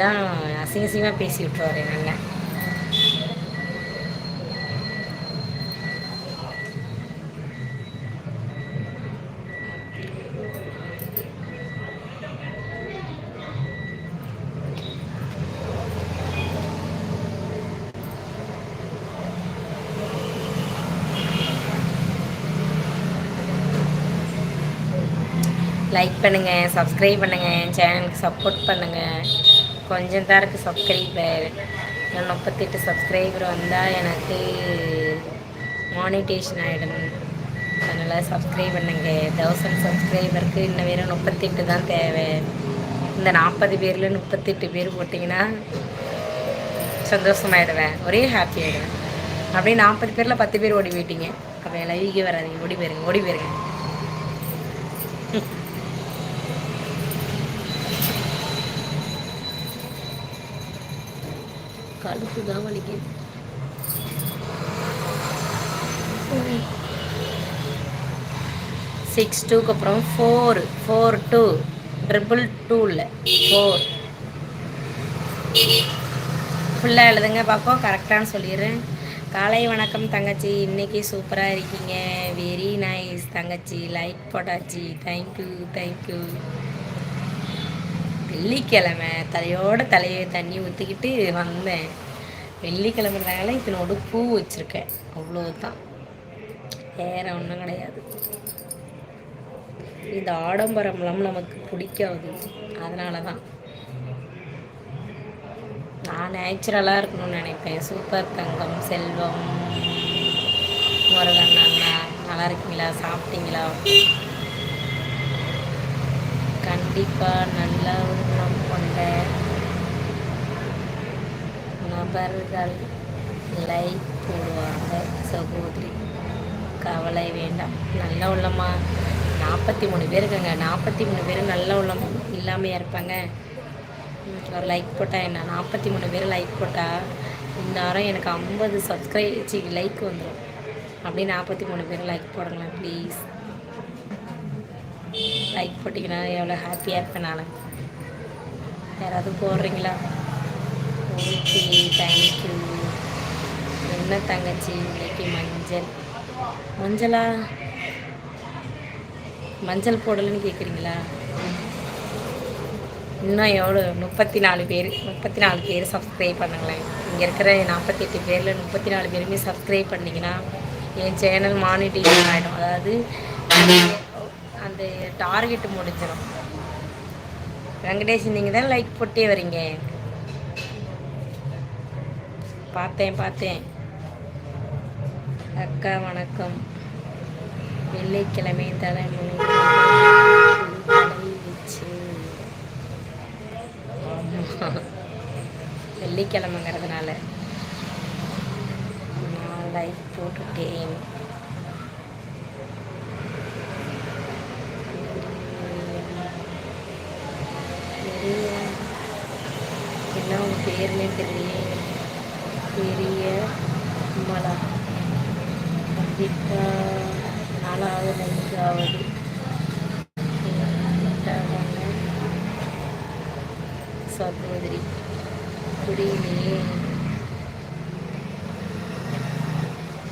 எல்லாம் அசிங்க பேசி விட்ருவார் எங்கள் லைக் பண்ணுங்கள் சப்ஸ்கிரைப் பண்ணுங்கள் என் சேனலுக்கு சப்போர்ட் பண்ணுங்கள் கொஞ்சம் தான் இருக்குது சப்ஸ்கிரைபர் முப்பத்தெட்டு சப்ஸ்கிரைபர் வந்தால் எனக்கு மானிட்டேஷன் ஆகிடும் அதனால் சப்ஸ்கிரைப் பண்ணுங்க. தௌசண்ட் சப்ஸ்கிரைபருக்கு இன்னும் வெறும் முப்பத்தெட்டு தான் தேவை. இந்த நாற்பது பேரில் முப்பத்தெட்டு பேர் போட்டிங்கன்னா சந்தோஷமாயிடுவேன். ஒரே ஹாப்பி ஆகிடுவேன் அப்படியே நாற்பது பேரில் பத்து பேர் ஓடி போயிட்டீங்க. அப்போ லைவுக்கே வராதிங்க. ஓடி போயிருங்க. ஓடி போயிருங்க. கழுத்து தான் வலிக்குது. சிக்ஸ் டூக்கு அப்புறம் ஃபோர் ஃபோர் டூ ட்ரிபிள் டூவில் ஃபோர் ஃபுல்லாக எழுதுங்க பார்ப்போம் கரெக்டானு சொல்லிடுறேன். காலை வணக்கம் தங்கச்சி. இன்றைக்கி சூப்பராக இருக்கீங்க. வெரி நைஸ் தங்கச்சி. லைக் போட்டாச்சு. தேங்க்யூ தேங்க்யூ வெள்ளிக்கிழமை. தலையோட தலையை தண்ணி ஊற்றிக்கிட்டு வந்தேன். வெள்ளிக்கிழமைனால இதனோட பூ வச்சுருக்கேன். அவ்வளோதான் வேற ஒன்றும் கிடையாது. இந்த ஆடம்பரம்லாம் நமக்கு பிடிக்காது. அதனால தான் நான் நேச்சுரலாக இருக்கணும்னு நினைப்பேன். சூப்பர் தங்கம் செல்வம். முருகன் அண்ணா நல்லா இருக்கீங்களா? சாப்பிட்டீங்களா? கண்டிப்பாக நல்ல உள்ளம் கொண்ட நபர்கள் லைக் போடுவாங்க சகோதரி கவலை வேண்டாம். நல்ல உள்ளமா? நாற்பத்தி மூணு பேர் இருக்காங்க. நாற்பத்தி மூணு பேரும் நல்ல உள்ளம் இல்லாமையாக இருப்பாங்க. ஒரு லைக் போட்டால் என்ன? நாற்பத்தி மூணு பேர் லைக் போட்டால் இந்த வாரம் எனக்கு ஐம்பது சப்ஸ்கிரைப் லைக் வந்துடும் அப்படியே நாற்பத்தி மூணு பேர் லைக் போடுங்களேன் ப்ளீஸ் லைக் போட்டிங்கன்னா எவ்வளோ ஹாப்பியாக இருப்பேன் நான். யாராவது போடுறீங்களா? ஓகே தேங்க்யூ என்ன தங்கச்சி இன்னைக்கு மஞ்சள். மஞ்சளா? மஞ்சள் போடலன்னு கேட்குறீங்களா இன்னும் எவ்வளோ முப்பத்தி நாலு பேர். முப்பத்தி நாலு பேர் சப்ஸ்கிரைப் பண்ணுங்களேன். இங்கே இருக்கிற நாற்பத்தெட்டு பேரில் முப்பத்தி நாலு பேருமே சப்ஸ்கிரைப் பண்ணிங்கன்னா என் சேனல் மானிட்டேஷன் ஆகிடும் அதாவது அந்த டார்கெட்டு முடிஞ்சிடும் வெங்கடேஷ் நீங்கள் தான் லைக் போட்டே வரீங்க. பார்த்தேன் பார்த்தேன். அக்கா வணக்கம். வெள்ளிக்கிழமை தலைமுறை வெள்ளிக்கிழமைங்கிறதுனால நான் லைக் போட்டுட்டேன் என்ன உங்கள் பேர்னே தெரியலையே. பெரிய மலா. கண்டிப்பாக நாலாவது அஞ்சாவது சகோதரி புரியலையே.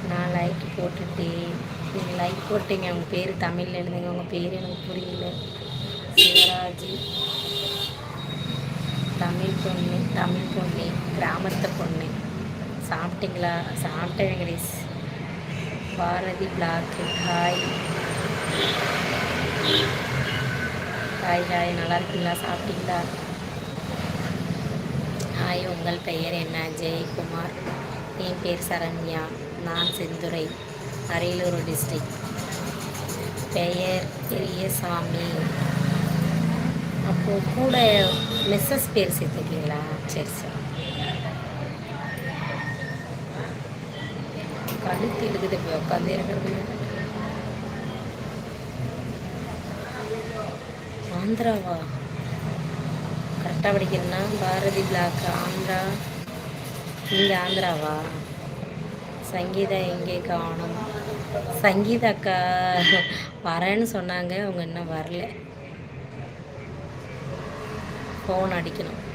நான் லைக் போட்டுட்டேன். நீங்கள் லைக் போட்டீங்க. உங்கள் பேர் தமிழில் எழுதுங்க. உங்கள் பேர் எனக்கு புரியல. சிவராஜி. தமிழ் பொண்ணு தமிழ் பொண்ணு கிராமத்து பொண்ணு. சாப்பிட்டீங்களா? சாப்பிட்டேன் கணேஷ் பாரதி பிளாக்கு ஹாய் ஹாய் ஹாய் நல்லா இருக்கீங்களா? சாப்பிட்டீங்களா? ஹாய் உங்கள் பெயர் என்ன? ஜெயக்குமார். என் பேர் சரண்யா. நான் செந்துரை அரியலூர் டிஸ்ட்ரிக்ட் பெயர் பெரியசாமி. அப்போது கூட மிஸ்ஸஸ் பேர் சேர்த்துக்கீங்களா சரி சரி. கழுத்து இருக்குது போய் உட்காந்து இருக்கிறது ஆந்திராவா? கரெக்டாக படிக்கிறேன்னா பாரதி பிளாக் ஆந்திரா. இங்கே ஆந்திராவா? சங்கீதா எங்கே காணும்? சங்கீதா அக்கா வரேன்னு சொன்னாங்க அவங்க இன்னும் வரல. ஃபோன் அடிக்கணும்.